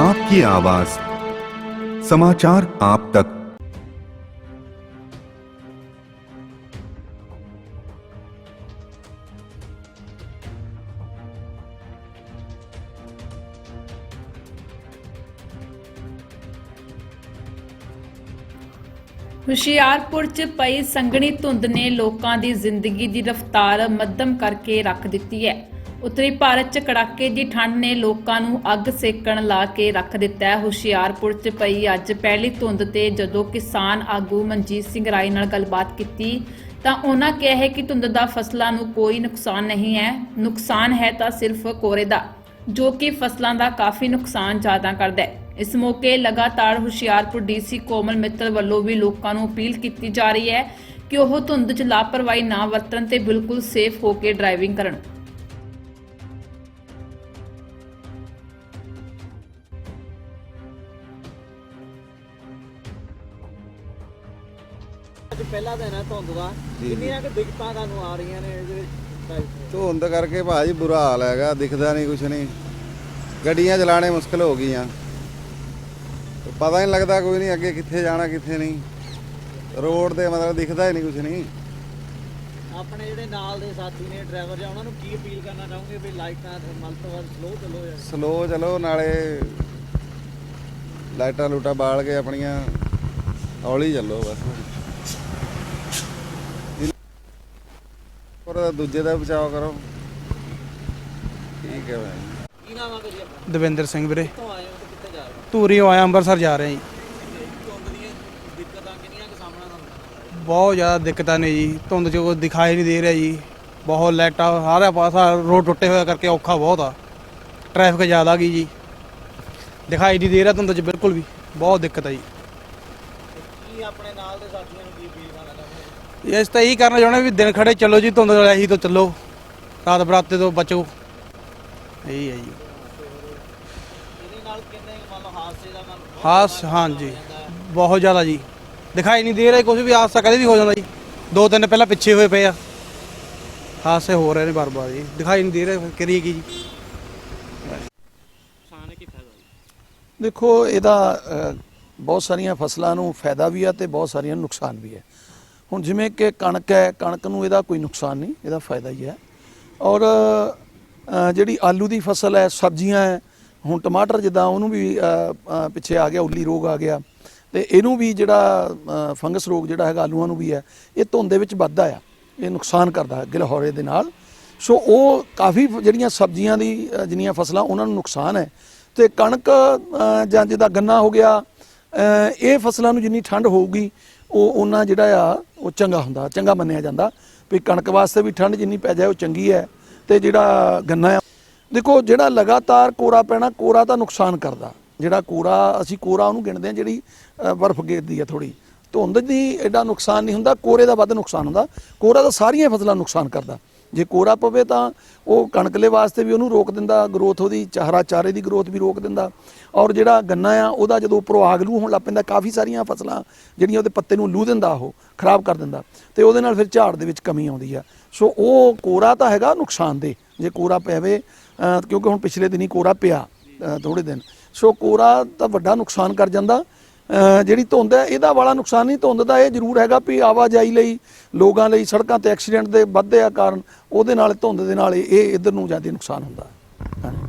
आपकी आवाज समाचार आप तक ਹੁਸ਼ਿਆਰਪੁਰ 'ਚ ਪਈ ਸੰਘਣੀ ਧੁੰਦ ਨੇ ਲੋਕਾਂ ਦੀ ਜ਼ਿੰਦਗੀ ਦੀ ਰਫ਼ਤਾਰ ਮੱਧਮ ਕਰਕੇ ਰੱਖ ਦਿੱਤੀ ਹੈ ਉੱਤਰੀ ਭਾਰਤ 'ਚ ਕੜਾਕੇ ਦੀ ਠੰਡ ਨੇ ਲੋਕਾਂ ਨੂੰ ਅੱਗ ਸੇਕਣ ਲਾ ਕੇ ਰੱਖ ਦਿੱਤਾ ਹੈ। ਹੁਸ਼ਿਆਰਪੁਰ 'ਚ ਪਈ ਅੱਜ ਪਹਿਲੀ ਧੁੰਦ ਤੇ ਜਦੋਂ ਕਿਸਾਨ ਆਗੂ ਮਨਜੀਤ ਸਿੰਘ ਰਾਏ ਨਾਲ ਗੱਲਬਾਤ ਕੀਤੀ, ਤਾਂ ਉਹਨਾਂ ਕਿਹਾ ਹੈ ਕਿ ਧੁੰਦ ਦਾ ਫਸਲਾਂ ਨੂੰ ਕੋਈ ਨੁਕਸਾਨ ਨਹੀਂ ਹੈ। ਨੁਕਸਾਨ ਹੈ ਤਾਂ ਸਿਰਫ ਕੋਰੇ ਦਾ, ਜੋ ਕਿ ਫਸਲਾਂ ਦਾ ਕਾਫੀ ਨੁਕਸਾਨ ਜ਼ਿਆਦਾ ਕਰਦਾ ਹੈ। ਇਸ ਮੌਕੇ ਲਗਾਤਾਰ ਹੁਸ਼ਿਆਰਪੁਰ ਡੀਸੀ ਕੋਮਲ ਮਿੱਤਲ ਵੱਲੋਂ ਵੀ ਲੋਕਾਂ ਨੂੰ ਅਪੀਲ ਕੀਤੀ ਜਾ ਰਹੀ ਹੈ ਕਿ ਉਹ ਧੁੰਦ 'ਚ ਲਾਪਰਵਾਹੀ ਨਾ ਵਰਤਣ ਤੇ ਬਿਲਕੁਲ ਸੇਫ ਹੋ ਕੇ ਡਰਾਈਵਿੰਗ ਕਰਨ। ਅੱਜ ਪਹਿਲਾ ਦਿਨ ਹੈ ਧੁੰਦ ਦਾ। ਕਿੰਨੀਆਂ ਕਿ ਦਿੱਕਤਾਂ ਤੁਹਾਨੂੰ ਆ ਰਹੀਆਂ ਨੇ ਇਹਦੇ ਵਿੱਚ ਧੁੰਦ ਕਰਕੇ ਭਾਜੀ ਬੁਰਾ ਹਾਲ ਹੈਗਾ ਦਿਖਦਾ ਨਹੀਂ ਕੁਛ ਨਹੀਂ ਗੱਡੀਆਂ ਚਲਾਣੇ ਮੁਸ਼ਕਲ ਹੋ ਗਈਆਂ। ਤੇ ਪਤਾ ਨਹੀਂ ਲੱਗਦਾ ਕੋਈ ਨਹੀਂ ਅੱਗੇ ਕਿੱਥੇ ਜਾਣਾ ਕਿੱਥੇ ਨਹੀਂ ਰੋਡ ਤੇ ਮਤਲਬ ਦਿਖਦਾ ਹੀ ਨਹੀਂ ਕੁਛ ਨਹੀਂ ਆਪਣੇ ਜਿਹੜੇ ਨਾਲ ਦੇ ਸਾਥੀ ਨੇ ਡਰਾਈਵਰ ਜਾਂ ਉਹਨਾਂ ਨੂੰ ਕੀ ਅਪੀਲ ਕਰਨਾ ਚਾਹੋਗੇ ਵੀ ਲਾਈਟਾਂ ਤੇ ਮਲ ਤੋਂ ਵੱਧ ਸਲੋ ਚੱਲੋ ਯਾਰ। ਸਲੋ ਚਲੋ ਨਾਲੇ ਲਾਈਟਾਂ ਲੂਟਾਂ ਬਾਲ ਕੇ ਆਪਣੀਆਂ ਹੌਲੀ ਚੱਲੋ ਬਸ। ਪਰ ਦੂਜੇ ਦਾ ਬਚਾਅ ਕਰੋ। ਠੀਕ ਹੈ ਭਾਈ। ਕੀ ਨਾਮ ਆ ਭਾਜੀ ਆਪਣਾ? ਦਵਿੰਦਰ ਸਿੰਘ ਵੀਰੇ। ਕਿੱਥੋਂ ਆਏ ਹੋ ਤੇ ਕਿੱਥੇ ਜਾ ਰਹੇ ਹੋ? ਧੂਰੀਓਂ ਆਇਆ ਅੰਮ੍ਰਿਤਸਰ ਜਾ ਰਹੇ ਹਾਂ ਜੀ। ਧੁੰਦ ਦੀਆਂ ਦਿੱਕਤਾਂ ਕਿੰਨੀਆਂ ਕਿ ਸਾਹਮਣਾ ਤੁਹਾਨੂੰ ਬਹੁਤ ਜ਼ਿਆਦਾ ਦਿੱਕਤਾਂ ਨੇ ਜੀ। ਧੁੰਦ 'ਚ ਕੋਈ ਦਿਖਾਈ ਨਹੀਂ ਦੇ ਰਿਹਾ ਜੀ। ਬਹੁਤ ਲਾਈਟਾਂ ਸਾਰਾ ਪਾਸਾ ਰੋਡ ਟੁੱਟੇ ਹੋਇਆ ਕਰਕੇ ਔਖਾ ਬਹੁਤ ਆ। ਟ੍ਰੈਫਿਕ ਜ਼ਿਆਦਾ ਗਈ ਜੀ। ਦਿਖਾਈ ਨਹੀਂ ਦੇ ਰਿਹਾ ਧੁੰਦ 'ਚ ਬਿਲਕੁਲ ਵੀ। ਬਹੁਤ ਦਿੱਕਤ ਆ ਜੀ। ਕੀ ਆਪਣੇ ਨਾਲ ਦੇ ਸਾਥੀਆਂ ਨੂੰ ਕੀ ਅਪੀਲ ਕਰਨਾ ਚਾਹੋਗੇ ਇਸ ਤਾਂ ਇਹੀ ਕਰਨਾ ਚਾਹੁੰਦੇ ਵੀ ਦਿਨ ਖੜੇ ਚੱਲੋ ਜੀ ਧੁੰਦ ਰਹੀ ਤੋਂ ਚੱਲੋ। ਰਾਤ ਬਰਾਤੇ ਤੋਂ ਬਚੋ। ਇਹੀ ਹੈ ਜੀ। ਇਹਦੇ ਨਾਲ ਕਿੰਨੇ ਕੁ ਮੰਨ ਲਓ ਹਾਦਸੇ ਦਾ ਮਨ ਹਾਸ ਹਾਂਜੀ। ਬਹੁਤ ਜ਼ਿਆਦਾ ਜੀ। ਦਿਖਾਈ ਨਹੀਂ ਦੇ ਰਿਹਾ ਕੁਝ ਵੀ ਹਾਦਸਾ ਕਦੇ ਵੀ ਹੋ ਜਾਂਦਾ ਜੀ। ਦੋ ਤਿੰਨ ਪਹਿਲਾਂ ਪਿੱਛੇ ਹੋਏ ਪਏ ਆ। ਹਾਦਸੇ ਹੋ ਰਹੇ ਨੇ ਬਾਰ-ਬਾਰ ਜੀ। ਦਿਖਾਈ ਨਹੀਂ ਦੇ ਰਿਹਾ ਫਿਰ ਕਰੀਏ ਕੀ ਜੀ। ਦੇਖੋ ਇਹਦਾ ਅ, ਬਹੁਤ ਸਾਰੀਆਂ ਫਸਲਾਂ ਨੂੰ ਫਾਇਦਾ ਵੀ ਆ ਤੇ ਬਹੁਤ ਸਾਰੀਆਂ ਨੁਕਸਾਨ ਵੀ ਹੈ ਹੁਣ ਜਿਵੇਂ ਕਿ ਕਣਕ ਹੈ, ਕਣਕ ਨੂੰ ਇਹਦਾ ਕੋਈ ਨੁਕਸਾਨ ਨਹੀਂ, ਇਹਦਾ ਫਾਇਦਾ ਹੀ ਹੈ ਔਰ ਜਿਹੜੀ ਆਲੂ ਦੀ ਫਸਲ ਹੈ, ਸਬਜ਼ੀਆਂ ਹੈ, ਹੁਣ ਟਮਾਟਰ ਜਿੱਦਾਂ ਉਹਨੂੰ ਵੀ ਪਿੱਛੇ ਆ ਗਿਆ, ਉੱਲੀ ਰੋਗ ਆ ਗਿਆ। ਤੇ ਇਹਨੂੰ ਵੀ ਜਿਹੜਾ ਫੰਗਸ ਰੋਗ ਜਿਹੜਾ ਹੈਗਾ ਆਲੂਆਂ ਨੂੰ ਵੀ ਹੈ, ਇਹ ਧੁੰਦ ਦੇ ਵਿੱਚ ਵੱਧਦਾ ਆ। ਇਹ ਨੁਕਸਾਨ ਕਰਦਾ ਹੈ, ਗਿਲਹੌਰੇ ਦੇ ਨਾਲ। ਸੋ ਉਹ ਕਾਫੀ ਜਿਹੜੀਆਂ ਸਬਜ਼ੀਆਂ ਦੀ ਜਿੰਨੀਆਂ ਫਸਲਾਂ ਉਹਨਾਂ ਨੂੰ ਨੁਕਸਾਨ ਹੈ। ਤੇ ਕਣਕ ਜਾਂ ਜਿਹਦਾ ਗੰਨਾ ਹੋ ਗਿਆ ਇਹ ਫਸਲਾਂ ਨੂੰ ਜਿੰਨੀ ਠੰਡ ਹੋਊਗੀ, ਉਹ ਉਹਨਾਂ ਜਿਹੜਾ ਆ, ਉਹ ਚੰਗਾ ਹੁੰਦਾ, ਚੰਗਾ ਮੰਨਿਆ ਜਾਂਦਾ। ਵੀ ਕਣਕ ਵਾਸਤੇ ਵੀ ਠੰਡ ਜਿੰਨੀ ਪੈ ਜਾਏ, ਉਹ ਚੰਗੀ ਹੈ। ਤੇ ਜਿਹੜਾ ਗੰਨਾ ਆ, ਦੇਖੋ ਜਿਹੜਾ ਲਗਾਤਾਰ ਕੋਰਾ ਪੈਣਾ, ਕੋਰਾ ਤਾਂ ਨੁਕਸਾਨ ਕਰਦਾ। ਜਿਹੜਾ ਕੋਰਾ, ਅਸੀਂ ਕੋਰਾ ਉਹਨੂੰ ਗਿਣਦੇ ਆ ਜਿਹੜੀ ਬਰਫ਼ ਗਿਰਦੀ ਆ ਥੋੜੀ ਧੁੰਦ ਦੀ ਐਡਾ ਨੁਕਸਾਨ ਨਹੀਂ ਹੁੰਦਾ, ਕੋਰੇ ਦਾ ਵੱਧ ਨੁਕਸਾਨ ਹੁੰਦਾ। ਕੋਰਾ ਤਾਂ ਸਾਰੀਆਂ ਫਸਲਾਂ ਨੁਕਸਾਨ ਕਰਦਾ। ਜੇ ਕੋਰਾ ਪਵੇ ਤਾਂ ਉਹ ਕਣਕਲੇ ਵਾਸਤੇ ਵੀ ਉਹਨੂੰ ਰੋਕ ਦਿੰਦਾ ਗਰੋਥ ਉਹਦੀ ਚਾਰਾ ਚਾਰੇ ਦੀ ਗਰੋਥ ਵੀ ਰੋਕ ਦਿੰਦਾ। ਔਰ ਜਿਹੜਾ ਗੰਨਾ ਆ, ਉਹਦਾ ਜਦੋਂ ਉੱਪਰੋਂ ਆਗ ਲੂ ਹੋਣ ਲੱਗ ਪੈਂਦਾ, ਕਾਫੀ ਸਾਰੀਆਂ ਫਸਲਾਂ ਜਿਹੜੀਆਂ ਉਹਦੇ ਪੱਤੇ ਨੂੰ ਲੂ ਦਿੰਦਾ ਉਹ, ਖਰਾਬ ਕਰ ਦਿੰਦਾ। ਤੇ ਉਹਦੇ ਨਾਲ ਫਿਰ ਝਾੜ ਦੇ ਵਿੱਚ ਕਮੀ ਆਉਂਦੀ ਆ। ਸੋ ਉਹ ਕੋਰਾ ਤਾਂ ਹੈਗਾ ਨੁਕਸਾਨਦੇ ਜੇ ਕੋਰਾ ਪੈਵੇ ਕਿਉਂਕਿ ਹੁਣ ਪਿਛਲੇ ਦਿਨੀ ਕੋਰਾ ਪਿਆ ਥੋੜੇ ਦਿਨ। ਸੋ ਕੋਰਾ ਤਾਂ ਵੱਡਾ ਨੁਕਸਾਨ ਕਰ ਜਾਂਦਾ। ਜਿਹੜੀ ਧੁੰਦ ਹੈ, ਇਹਦਾ ਵਾਲਾ ਨੁਕਸਾਨ ਨਹੀਂ ਧੁੰਦ ਦਾ, ਇਹ ਜ਼ਰੂਰ ਹੈਗਾ ਵੀ ਆਵਾਜਾਈ ਲਈ, ਲੋਕਾਂ ਲਈ ਸੜਕਾਂ ਤੇ ਐਕਸੀਡੈਂਟ ਦੇ ਵੱਧਦੇ ਆ ਕਾਰਨ, ਉਹਦੇ ਨਾਲ, ਧੁੰਦ ਦੇ ਨਾਲ ਇਹ ਇਧਰ ਨੂੰ ਜ਼ਿਆਦਾ ਨੁਕਸਾਨ ਹੁੰਦਾ। ਹਾਂਜੀ।